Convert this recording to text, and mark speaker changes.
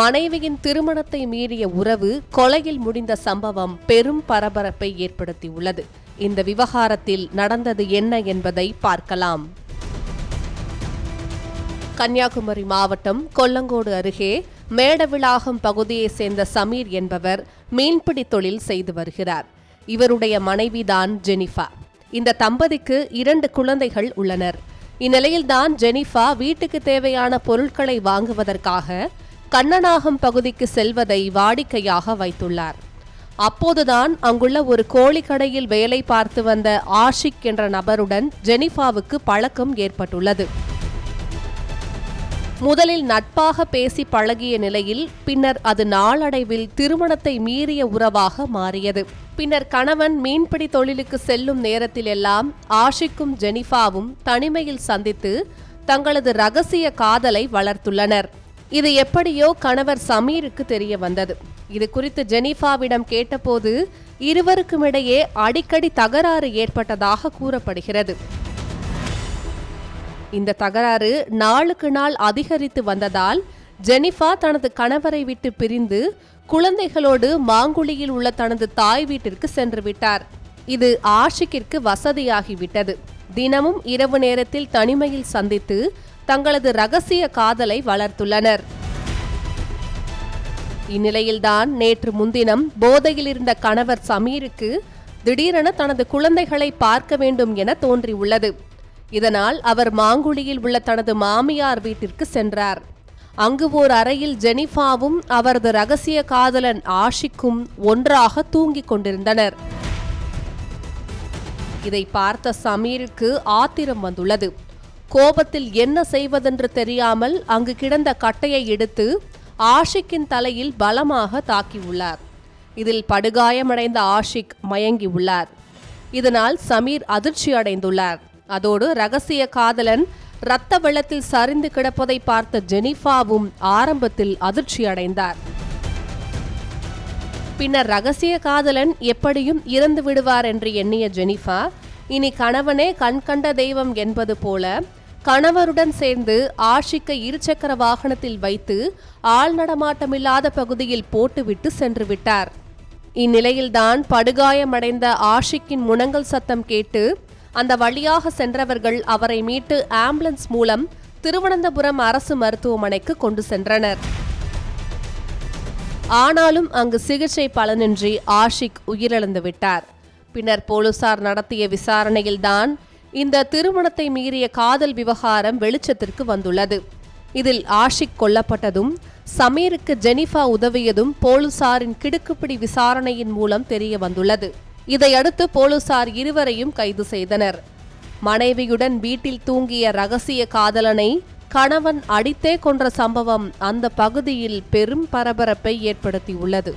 Speaker 1: மனைவியின் திருமணத்தை மீறிய உறவு கொலையில் முடிந்த சம்பவம் பெரும் பரபரப்பை ஏற்படுத்தியுள்ளது இந்த விவகாரத்தில் நடந்தது என்ன என்பதை பார்க்கலாம் கன்னியாகுமரி மாவட்டம் கொல்லங்கோடு அருகே மேடவிளாகம் பகுதியைச் சேர்ந்த சமீர் என்பவர் மீன்பிடி தொழில் செய்து வருகிறார் இவருடைய மனைவிதான் ஜெனிஃபா இந்த தம்பதிக்கு இரண்டு குழந்தைகள் உள்ளனர் இந்நிலையில்தான் ஜெனிஃபா வீட்டுக்கு தேவையான பொருட்களை வாங்குவதற்காக கண்ணனாகம் பகுதிக்கு செல்வதை வாடிக்கையாக வைத்துள்ளார் அப்போதுதான் அங்குள்ள ஒரு கோழி கடையில் வேலை பார்த்து வந்த ஆஷிக் என்ற நபருடன் ஜெனிஃபாவுக்கு பழக்கம் ஏற்பட்டுள்ளது முதலில் நட்பாக பேசி பழகிய நிலையில் பின்னர் அது நாளடைவில் திருமணத்தை மீறிய உறவாக மாறியது பின்னர் கணவன் மீன்பிடி தொழிலுக்கு செல்லும் நேரத்திலெல்லாம் ஆஷிக்கும் ஜெனிஃபாவும் தனிமையில் சந்தித்து தங்களது ரகசிய காதலை வளர்த்துள்ளனர் இது எப்படியோ கணவர் சமீருக்கு தெரிய வந்தது இது குறித்து ஜெனிஃபாவிடம் கேட்டபோது இருவருக்கும் இடையே அடிக்கடி தகராறு ஏற்பட்டதாக கூறப்படுகிறது இந்த தகராறு நாளுக்கு நாள் அதிகரித்து வந்ததால் ஜெனிஃபா தனது கணவரை விட்டு பிரிந்து குழந்தைகளோடு மாங்குழியில் உள்ள தனது தாய் வீட்டிற்கு சென்று விட்டார் இது ஆஷிக்கிற்கு வசதியாகிவிட்டது தினமும் இரவு நேரத்தில் தனிமையில் சந்தித்து தங்களது ரகசிய காதலை வளர்த்துள்ளனர் இந்நிலையில்தான் நேற்று முன்தினம் போதையில் இருந்த கணவர் சமீருக்கு திடீரென தனது குழந்தைகளை பார்க்க வேண்டும் என தோன்றியுள்ளது இதனால் அவர் மாங்குழியில் உள்ள தனது மாமியார் வீட்டிற்கு சென்றார் அங்கு ஓர் அறையில் ஜெனிஃபாவும் அவரது ரகசிய காதலன் ஆஷிக்கும் ஒன்றாக தூங்கிக் கொண்டிருந்தனர் இதை பார்த்த சமீருக்கு ஆத்திரம் வந்துள்ளது கோபத்தில் என்ன செய்வதென்று தெரியாமல் அங்கு கிடந்த கட்டையை எடுத்து ஆஷிக்கின் தலையில் பலமாக தாக்கியுள்ளார் இதில் படுகாயமடைந்த ஆஷிக் மயங்கியுள்ளார் இதனால் சமீர் அதிர்ச்சி அடைந்துள்ளார் அதோடு ரகசிய காதலன் இரத்த வெள்ளத்தில் சரிந்து கிடப்பதை பார்த்த ஜெனிஃபாவும் ஆரம்பத்தில் அதிர்ச்சி அடைந்தார் பின்னர் ரகசிய காதலன் எப்படியும் இறந்து விடுவார் என்று எண்ணிய ஜெனிஃபா இனி கணவனே கண்கண்ட தெய்வம் என்பது போல கணவருடன் சேர்ந்து ஆஷிக்கை இருசக்கர வாகனத்தில் வைத்து ஆள் நடமாட்டமில்லாத பகுதியில் போட்டுவிட்டு சென்று விட்டார் இந்நிலையில்தான் படுகாயமடைந்த ஆஷிக்கின் முனங்கல் சத்தம் கேட்டு அந்த வழியாக சென்றவர்கள் அவரை மீட்டு ஆம்புலன்ஸ் மூலம் திருவனந்தபுரம் அரசு மருத்துவமனைக்கு கொண்டு சென்றனர் ஆனாலும் அங்கு சிகிச்சை பலனின்றி ஆஷிக் உயிரிழந்து விட்டார் பின்னர் போலீசார் நடத்திய விசாரணையில்தான் இந்த திருமணத்தை மீறிய காதல் விவகாரம் வெளிச்சத்திற்கு வந்துள்ளது இதில் ஆஷிக் கொல்லப்பட்டதும் சமீருக்கு ஜெனிஃபா உதவியதும் போலீசாரின் கிடுக்குப்பிடி விசாரணையின் மூலம் தெரிய வந்துள்ளது இதையடுத்து போலீசார் இருவரையும் கைது செய்தனர் மனைவியுடன் வீட்டில் தூங்கிய ரகசிய காதலனை கணவன் அடித்தே கொன்ற சம்பவம் அந்த பகுதியில் பெரும் பரபரப்பை ஏற்படுத்தியுள்ளது